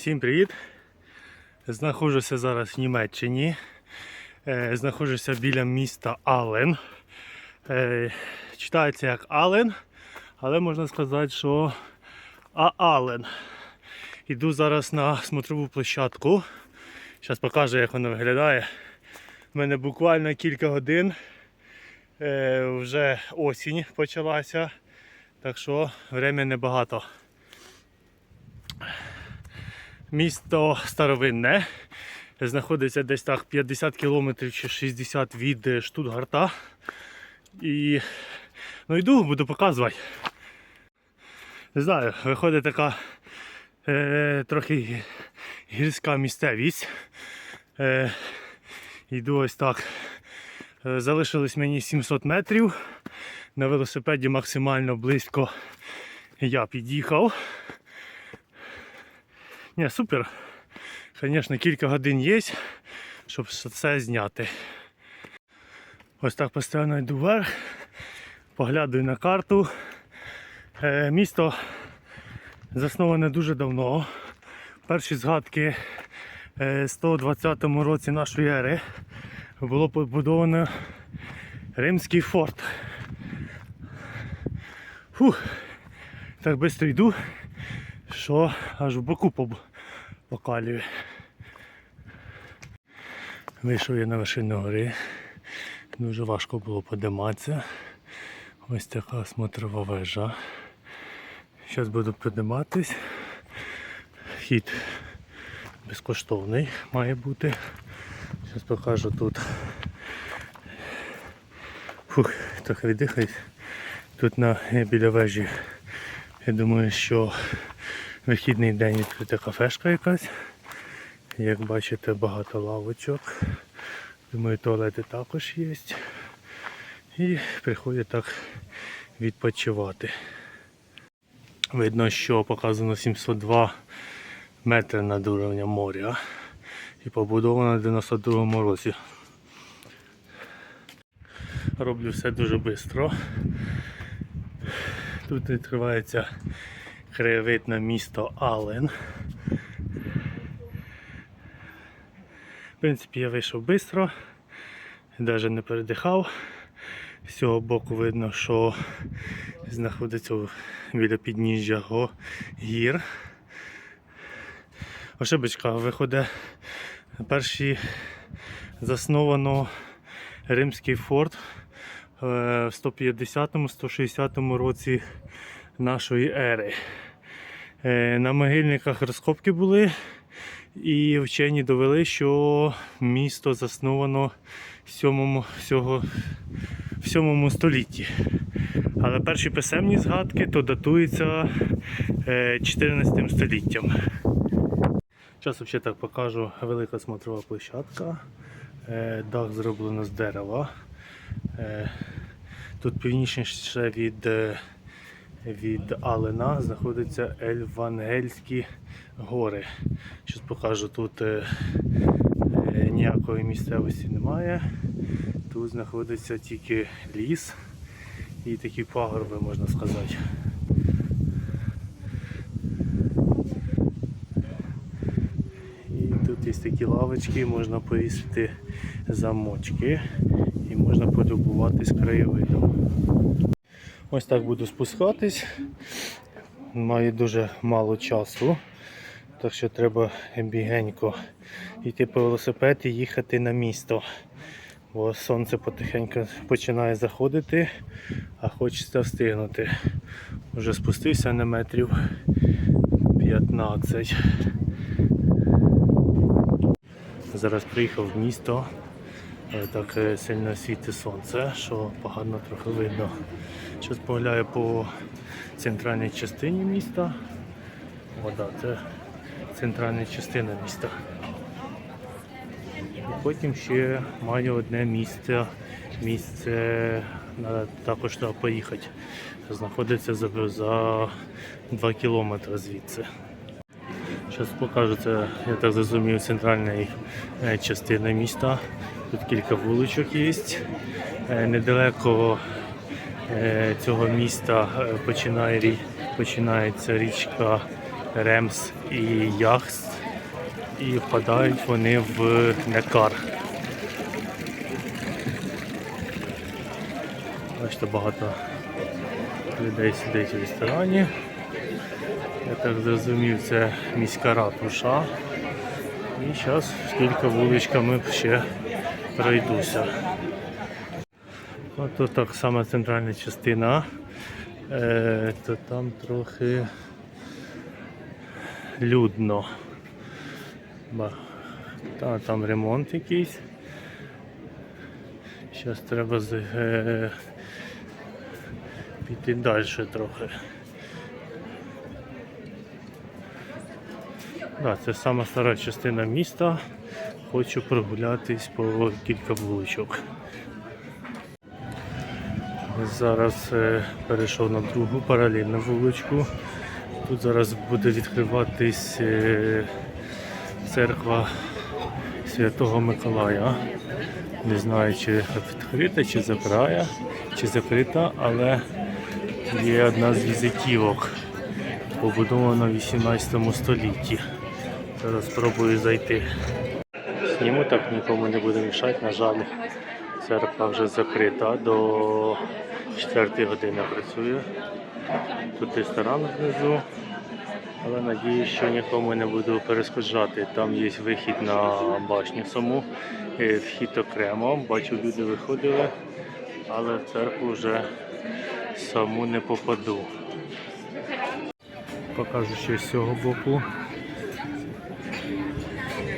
Всім привіт! Знаходжуся зараз в Німеччині. Е, Знаходжуся біля міста Ален. Е, Читається як Ален, але можна сказати, що Аален. Іду зараз на смотрову площадку. Зараз покажу, як воно виглядає. У мене буквально кілька годин. Е, Вже осінь почалася, так що время небагато. Місто старовинне. Знаходиться десь так 50 кілометрів чи 60 від е, Штутгарта. І ну йду, буду показувати. Не знаю, виходить така е, трохи гірська місцевість. Е, йду ось так. Е, залишилось мені 700 метрів. На велосипеді максимально близько я під'їхав. Ні, супер. Звісно, кілька годин є, щоб все зняти. Ось так постійно йду вверх, поглядаю на карту. Е, місто засноване дуже давно. Перші згадки е, 120 році нашої ери було побудовано Римський форт. Фух, так швидко йду що аж в боку поб- покалює. Вийшов я на вершину гори. Дуже важко було подиматися. Ось така смотрова вежа. Зараз буду підніматись. Хід безкоштовний має бути. Зараз покажу тут. Фух, трохи віддихаюсь. Тут на біля вежі. Я думаю, що вихідний день відкрита кафешка якась. Як бачите, багато лавочок. Думаю, туалети також є. І приходять так відпочивати. Видно, що показано 702 метри над уровнем моря. І побудовано в 92 році. Роблю все дуже швидко. Тут відкривається краєвид на місто Ален. В принципі, я вийшов швидко, навіть не передихав. З цього боку видно, що знаходиться біля підніжжя гір. Ошибочка виходить перший засновано Римський форт е, в 150-160 році нашої ери. Е, На могильниках розкопки були, і вчені довели, що місто засновано в 7, всього, в 7 столітті. Але перші писемні згадки то датуються е, 14 століттям. Зараз ще так покажу велика смотрова площадка. Е, Дах зроблено з дерева. Е, Тут північніше від, е, від Алена знаходяться Ельвангельські гори. Зараз покажу, тут е, е, ніякої місцевості немає. Тут знаходиться тільки ліс і такі пагорби, можна сказати. І тут є такі лавочки, можна повісити замочки і можна полюбуватись краєвидом. Ось так буду спускатись. Маю дуже мало часу, так що треба бігенько йти по велосипед і їхати на місто. Бо сонце потихеньку починає заходити, а хочеться встигнути. Вже спустився на метрів 15. Зараз приїхав в місто. Так е, сильно світить сонце, що погано трохи видно. Зараз погляю по центральній частині міста. О, да, це центральна частина міста. І потім ще маю одне місце. Місце треба також туди поїхати. Знаходиться за, за 2 кілометри звідси. Зараз покажу це, я так зрозумів, центральна е, частина міста. Тут кілька вуличок є. Е, Недалеко е, цього міста е, починає, починається річка Ремс і Яхс. і впадають вони в некар. Бачите, багато людей сидить в ресторані. Я так зрозумів, це міська ратуша. І зараз кілька вуличками ще пройдуся. От тут так сама центральна частина, е, то там трохи людно. Та, там ремонт якийсь. Зараз треба з, е, піти далі трохи. Да, це сама стара частина міста. Хочу прогулятись по кілька вуличок. Зараз е, перейшов на другу паралельну вуличку. Тут зараз буде відкриватись е, церква Святого Миколая. Не знаю, чи відкрита, чи закрита, чи закрита, але є одна з візитівок, побудована в 18 столітті. Зараз спробую зайти. Сніму так нікому не буде мішати, на жаль. Церква вже закрита до 4 години працює. Тут ресторан внизу, але надіюсь, що нікому не буду перешкоджати. Там є вихід на башню саму, е, вхід окремо. Бачу, люди виходили, але в церкву вже саму не попаду. Покажу ще з цього боку.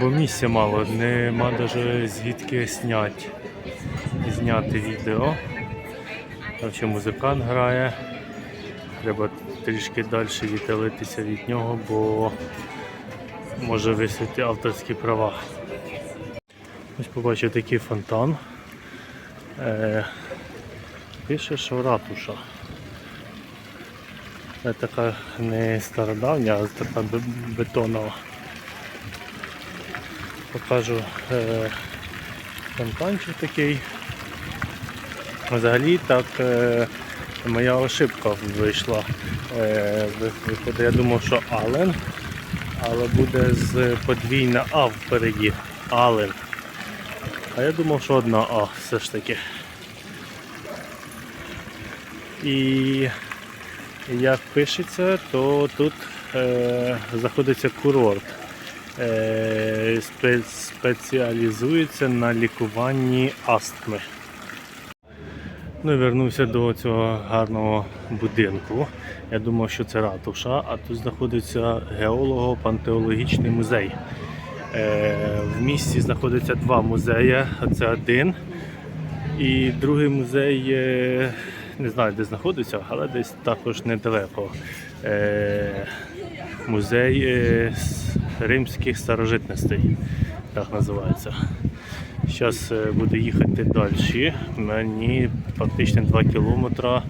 Бо місця мало, нема навіть звідки зняти, зняти відео. Ще музикант грає. Треба трішки далі віддалитися від нього, бо може висвіти авторські права. Ось побачив такий фонтан. Е, пише, що ратуша. Це така не стародавня, а така бетонова. Покажу е, фонтанчик такий. Взагалі так е, моя ошибка вийшла. Е, я думав, що Ален, але буде з подвійна А впереді. Ален. А я думав, що одна А все ж таки. І як пишеться, то тут е, знаходиться курорт. Е, спе- спеціалізується на лікуванні астми. Ну і вернувся до цього гарного будинку. Я думав, що це ратуша, а тут знаходиться геолого-пантеологічний музей. Е, в місті знаходиться два музеї, це один. І другий музей, е, не знаю, де знаходиться, але десь також недалеко. Е, музей е, римських старожитностей, так називається. Зараз буду їхати далі. Мені фактично 2 кілометри.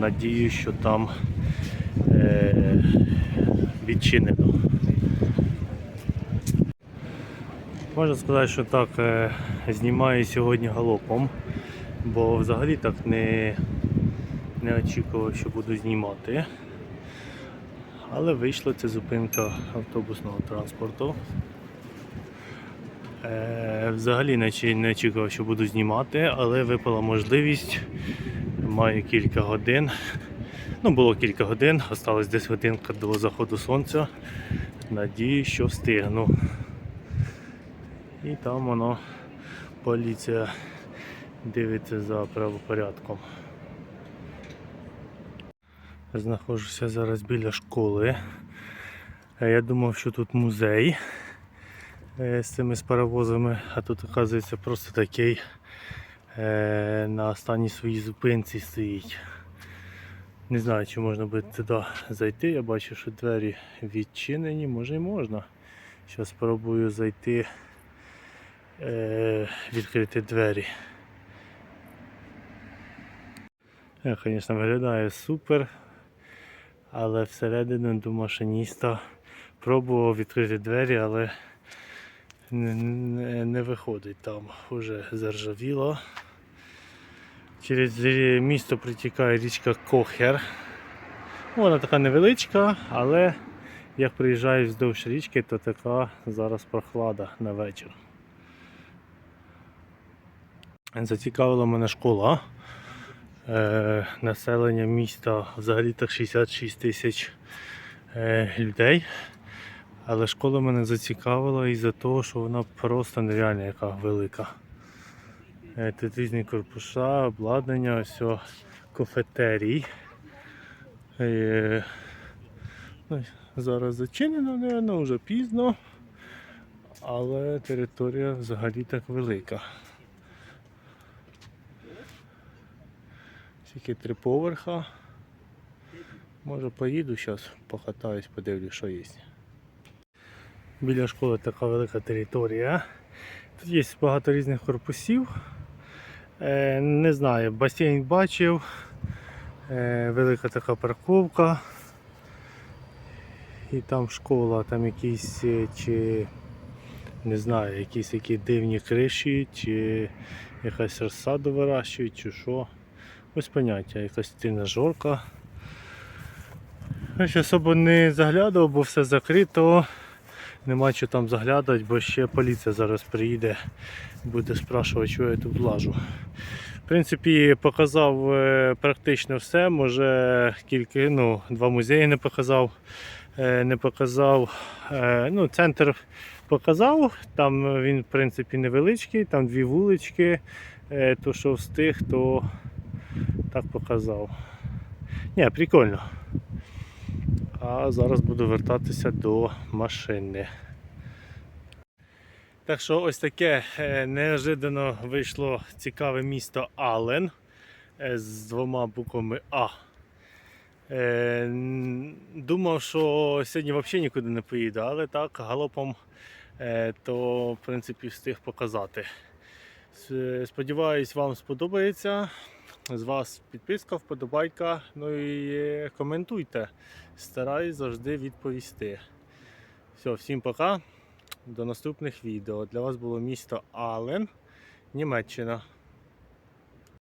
Надію, що там е, відчинено. Можна сказати, що так е, знімаю сьогодні галопом, бо взагалі так не, не очікував, що буду знімати. Але вийшла це зупинка автобусного транспорту. Е, взагалі не, очікував, що буду знімати, але випала можливість. Маю кілька годин. Ну, було кілька годин, осталось десь годинка до заходу сонця. Надію, що встигну. І там воно поліція дивиться за правопорядком. Знаходжуся зараз біля школи. Е, Я думав, що тут музей е, з цими з паровозами, а тут, оказується, просто такий е, на останній своїй зупинці стоїть. Не знаю, чи можна буде туди зайти. Я бачу, що двері відчинені, може і можна. Зараз спробую зайти, відкрити двері. Е, Звісно, виглядає супер, але всередину до машиніста пробував відкрити двері, але не, не, не виходить там. Уже заржавіло. Через місто протікає річка Кохер. Ну, Вона така невеличка, але Як приїжджаєш вздовж річки, то така зараз прохлада на вечір. Зацікавила мене школа. Е, населення міста взагалі так 66 тисяч е, людей. Але школа мене зацікавила із-за того, що вона просто нереальна яка велика. Е, Тут різні корпуса, обладнання, о, кафетерій. Е, ну, зараз зачинено, напевно, вже пізно. Але територія взагалі так велика. Тільки три поверха. Може поїду зараз, покатаюсь, подивлюсь, що є. Біля школи така велика територія. Тут є багато різних корпусів. Е, не знаю, басейн бачив. Е, велика така парковка. І там школа, там якісь е, чи не знаю, якісь такі дивні криші, чи якась розсаду вирощують, чи що. Ось поняття, якась тренажерка. Я ще особо не заглядав, бо все закрито. Нема що там заглядати, бо ще поліція зараз приїде, буде спрашувати, що я тут влажу. В принципі, показав е, практично все. Може кілька, ну, два музеї не показав. Е, Не показав. е, Ну, центр показав. Там він, в принципі, невеличкий, там дві вулички. То, що встиг, то так показав. Ні, прикольно. А зараз буду вертатися до машини. Так що ось таке е, неожиданно вийшло цікаве місто Ален е, з двома буквами А. Е, Думав, що сьогодні взагалі нікуди не поїду, але так, галопом то в принципі встиг показати. Сподіваюсь, вам сподобається. З вас підписка, вподобайка, ну і е, коментуйте. Стараюсь завжди відповісти. Все, всім пока. До наступних відео. Для вас було місто Ален, Німеччина.